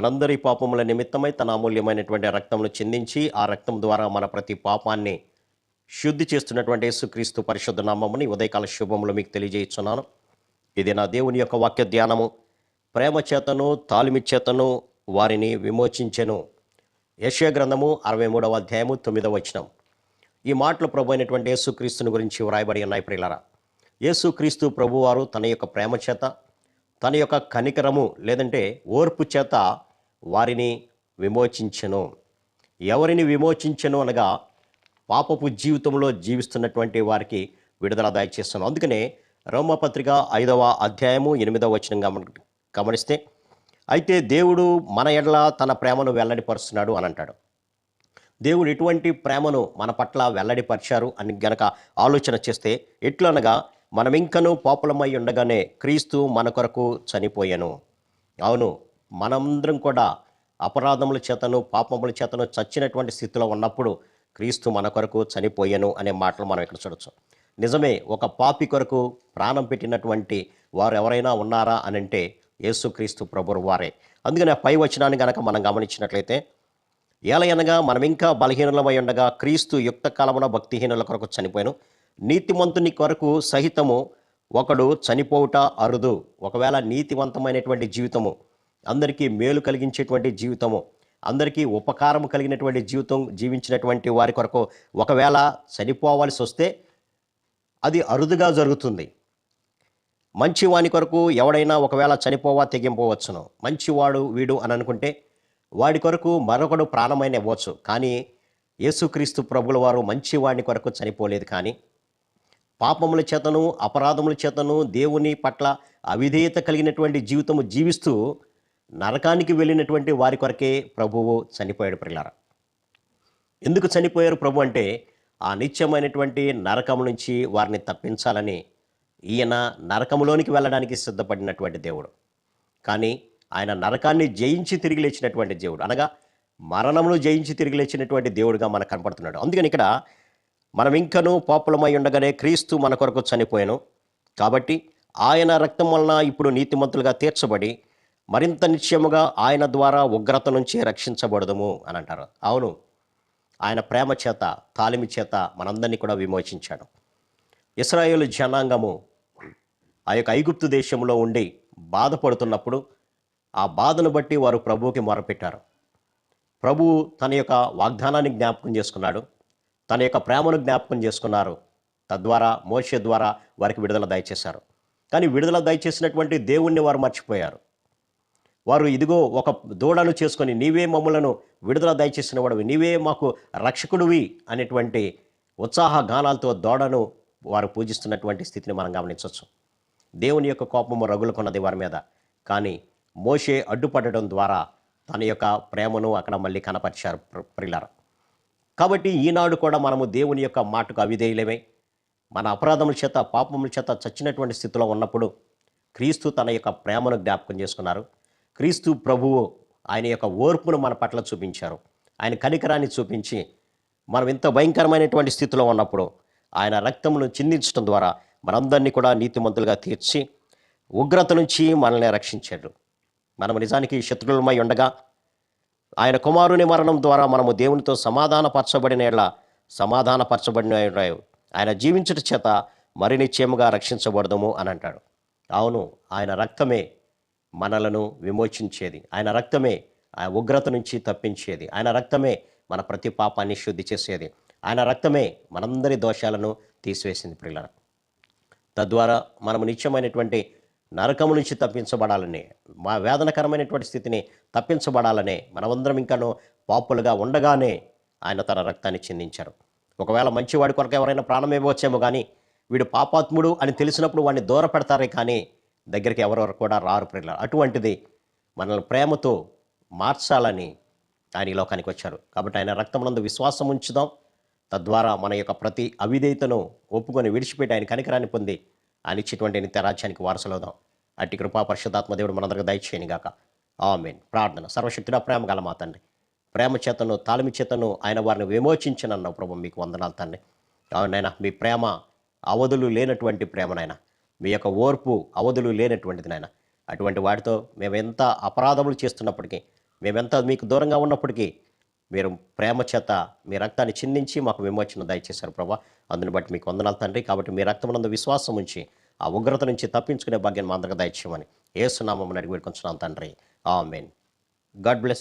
మనందరి పాపముల నిమిత్తమై తన అమూల్యమైనటువంటి రక్తమును చెందించి ఆ రక్తం ద్వారా మన ప్రతి పాపాన్ని శుద్ధి చేస్తున్నటువంటి యేసుక్రీస్తు పరిశుద్ధ నామముని ఉదయకాల శుభములు మీకు తెలియజేస్తున్నాను ఇది నా దేవుని యొక్క వాక్య ధ్యానము. ప్రేమ చేతను తాలిమి చేతను వారిని విమోచించెను. యశ్య గ్రంథము అరవై మూడవ అధ్యాయము తొమ్మిదవ వచనం. ఈ మాటలు ప్రభు అయినటువంటి యేసుక్రీస్తుని గురించి వ్రాయబడి ఉన్నాయి ప్రియులరా. యేసుక్రీస్తు ప్రభువారు తన యొక్క ప్రేమ చేత తన యొక్క కనికరము లేదంటే ఓర్పు చేత వారిని విమోచించను. ఎవరిని విమోచించను అనగా పాపపు జీవితంలో జీవిస్తున్నటువంటి వారికి విడుదల దయచేస్తాను. అందుకనే రోమపత్రిక ఐదవ అధ్యాయము ఎనిమిదవ వచనం గమని గమనిస్తే అయితే దేవుడు మన ఎడల తన ప్రేమను వెల్లడిపరుస్తున్నాడు అని అంటాడు. దేవుడు ఎటువంటి ప్రేమను మన పట్ల వెల్లడిపరిచారు అని గనక ఆలోచన చేస్తే ఎట్లనగా మనం ఇంకనూ పాపులమై ఉండగానే క్రీస్తు మన కొరకు చనిపోయాను. అవును మనందరం కూడా అపరాధముల చేతను పాపముల చేతను చచ్చినటువంటి స్థితిలో ఉన్నప్పుడు క్రీస్తు మన కొరకు చనిపోయాను అనే మాటలు మనం ఇక్కడ చూడొచ్చు. నిజమే ఒక పాపి కొరకు ప్రాణం పెట్టినటువంటి వారు ఎవరైనా ఉన్నారా అని అంటే యేసుక్రీస్తు ప్రభువు వారే. అందుకని ఆ పై వచనాన్ని గనక మనం గమనించినట్లయితే ఏలయనగా మనం ఇంకా బలహీనులమై ఉండగా క్రీస్తు యుక్త కాలమున భక్తిహీనుల కొరకు చనిపోయాను. నీతిమంతుని కొరకు సహితము ఒకడు చనిపోవుట అరుదు. ఒకవేళ నీతివంతమైనటువంటి జీవితము అందరికీ మేలు కలిగించేటువంటి జీవితము అందరికీ ఉపకారం కలిగినటువంటి జీవితం జీవించినటువంటి వారి కొరకు ఒకవేళ చనిపోవాల్సి వస్తే అది అరుదుగా జరుగుతుంది. మంచివాని కొరకు ఎవడైనా ఒకవేళ చనిపోవా తెగింపవచ్చును. మంచివాడు వీడు అని అనుకుంటే వాడి కొరకు మరొకడు ప్రాణమైన ఇవ్వచ్చు కానీ యేసుక్రీస్తు ప్రభుల వారు మంచివాడిని కొరకు చనిపోలేదు కానీ పాపముల చేతను అపరాధముల చేతను దేవుని పట్ల అవిధేయత కలిగినటువంటి జీవితము జీవిస్తూ నరకానికి వెళ్ళినటువంటి వారి కొరకే ప్రభువు చనిపోయాడు ప్రిలారా ఎందుకు చనిపోయారు ప్రభు అంటే ఆ నిత్యమైనటువంటి నరకము నుంచి వారిని తప్పించాలని ఈయన నరకములోనికి వెళ్ళడానికి సిద్ధపడినటువంటి దేవుడు. కానీ ఆయన నరకాన్ని జయించి తిరిగి లేచినటువంటి దేవుడు. అనగా మరణమును జయించి తిరిగి లేచినటువంటి దేవుడుగా మనకు కనపడుతున్నాడు. అందుకని ఇక్కడ మనం ఇంకనూ పాపులమై ఉండగానే క్రీస్తు మన కొరకు చనిపోయాను. కాబట్టి ఆయన రక్తం వలన ఇప్పుడు నీతిమంతులుగా తీర్చబడి మరింత నిశ్చయముగా ఆయన ద్వారా ఉగ్రత నుంచి రక్షించబడదుము అని అంటారు. అవును ఆయన ప్రేమ చేత తాలిమి చేత మనందరినీ కూడా విమోచించాడు. ఇస్రాయేల్ జనాంగము ఆ యొక్క ఐగుప్తు దేశంలో ఉండి బాధపడుతున్నప్పుడు ఆ బాధను బట్టి వారు ప్రభువుకి మొరపెట్టారు. ప్రభువు తన యొక్క వాగ్దానాన్ని జ్ఞాపకం చేసుకున్నాడు. తన యొక్క ప్రేమను జ్ఞాపకం చేసుకున్నారు. తద్వారా మోషే ద్వారా వారికి విడుదల దయచేశారు. కానీ విడుదల దయచేసినటువంటి దేవుణ్ణి వారు మర్చిపోయారు. వారు ఇదిగో ఒక దూడను చేసుకొని నీవే మమ్ములను విడుదల దయచేసిన వాడివి నీవే మాకు రక్షకుడివి అనేటువంటి ఉత్సాహ గానాలతో దూడను వారు పూజిస్తున్నటువంటి స్థితిని మనం గమనించవచ్చు. దేవుని యొక్క కోపము రగులుకున్నది వారి మీద. కానీ మోషే అడ్డుపడడం ద్వారా తన యొక్క ప్రేమను అక్కడ మళ్ళీ కనపరిచారు ప్ర- కాబట్టి ఈనాడు కూడా మనము దేవుని యొక్క మాటకు అవిధేయులమే. మన అపరాధముల చేత పాపముల చేత చచ్చినటువంటి స్థితిలో ఉన్నప్పుడు క్రీస్తు తన యొక్క ప్రేమను జ్ఞాపకం చేసుకున్నారు. క్రీస్తు ప్రభువు ఆయన యొక్క ఓర్పును మన పట్ల చూపించారు. ఆయన కనికరాన్ని చూపించి మనం ఇంత భయంకరమైనటువంటి స్థితిలో ఉన్నప్పుడు ఆయన రక్తమును చిందించడం ద్వారా మనందరినీ కూడా నీతిమంతులుగా తీర్చి ఉగ్రత నుంచి మనల్ని రక్షించాడు. మనం నిజానికి శత్రువులమై ఉండగా ఆయన కుమారుని మరణం ద్వారా మనము దేవునితో సమాధానపరచబడిన ఎడల సమాధానపరచబడిన ఎడల ఆయన జీవించుట చేత మరి నిశ్చయముగా రక్షించబడదము అని అంటాడు. అవును ఆయన రక్తమే మనలను విమోచించేది. ఆయన రక్తమే ఆ ఉగ్రత నుంచి తప్పించేది. ఆయన రక్తమే మన ప్రతి పాపాన్ని శుద్ధి చేసేది. ఆయన రక్తమే మనందరి దోషాలను తీసివేసింది ప్రియుల తద్వారా మనము నిత్యమైనటువంటి నరకము నుంచి తప్పించబడాలని మా వేదనకరమైనటువంటి స్థితిని తప్పించబడాలని మనమందరం ఇంకాను పాపులుగా ఉండగానే ఆయన తన రక్తాన్ని చెందించారు. ఒకవేళ మంచివాడి కొరకు ఎవరైనా ప్రాణం ఇవ్వచ్చేమో కానీ వీడు పాపాత్ముడు అని తెలిసినప్పుడు వాడిని దూర పెడతారే కానీ దగ్గరికి ఎవరెవరు కూడా రారు ప్రియుల అటువంటిది మనల్ని ప్రేమతో మార్చాలని ఆయన ఈ లోకానికి వచ్చారు. కాబట్టి ఆయన రక్తమునందు విశ్వాసం ఉంచుదాం. తద్వారా మన యొక్క ప్రతి అవిధేయతను ఒప్పుకొని విడిచిపెట్టి ఆయన కనికరాన్ని పొంది ఆయన ఇచ్చేటువంటి నిత్య రాజ్యానికి వారసులవుదాం. అట్టి కృపా పరిశుద్ధాత్మ దేవుడు మనందరికి దయచేయని గాక. ఆమెన్. ప్రార్థన. సర్వశక్తుడ ప్రేమ గల మా తండ్రి. ప్రేమ చేతను తాళమి చేతను ఆయన వారిని విమోచించనన్నావు ప్రభు మీకు వందనాలు తండ్రి. అవునైనా మీ ప్రేమ అవధులు లేనటువంటి ప్రేమనైనా మీ యొక్క ఓర్పు అవధులు లేనటువంటిది నాయన. అటువంటి వాటితో మేము ఎంత అపరాధములు చేస్తున్నప్పటికీ మేమెంత మీకు దూరంగా ఉన్నప్పటికీ మీరు ప్రేమ చేత మీ రక్తాన్ని చిందించి మాకు విమోచన దయచేశారు ప్రభా. అందుని బట్టి మీకు వందనాలు తండ్రి. కాబట్టి మీ రక్తమునందు విశ్వాసం ఉంచి ఆ ఉగ్రత నుంచి తప్పించుకునే భాగ్యం మా అందరికి దయచేయమని ఏసునామని అడిగి పెట్టుకుంటున్నాం తండ్రి. ఆ మెయిన్ గాడ్ బ్లెస్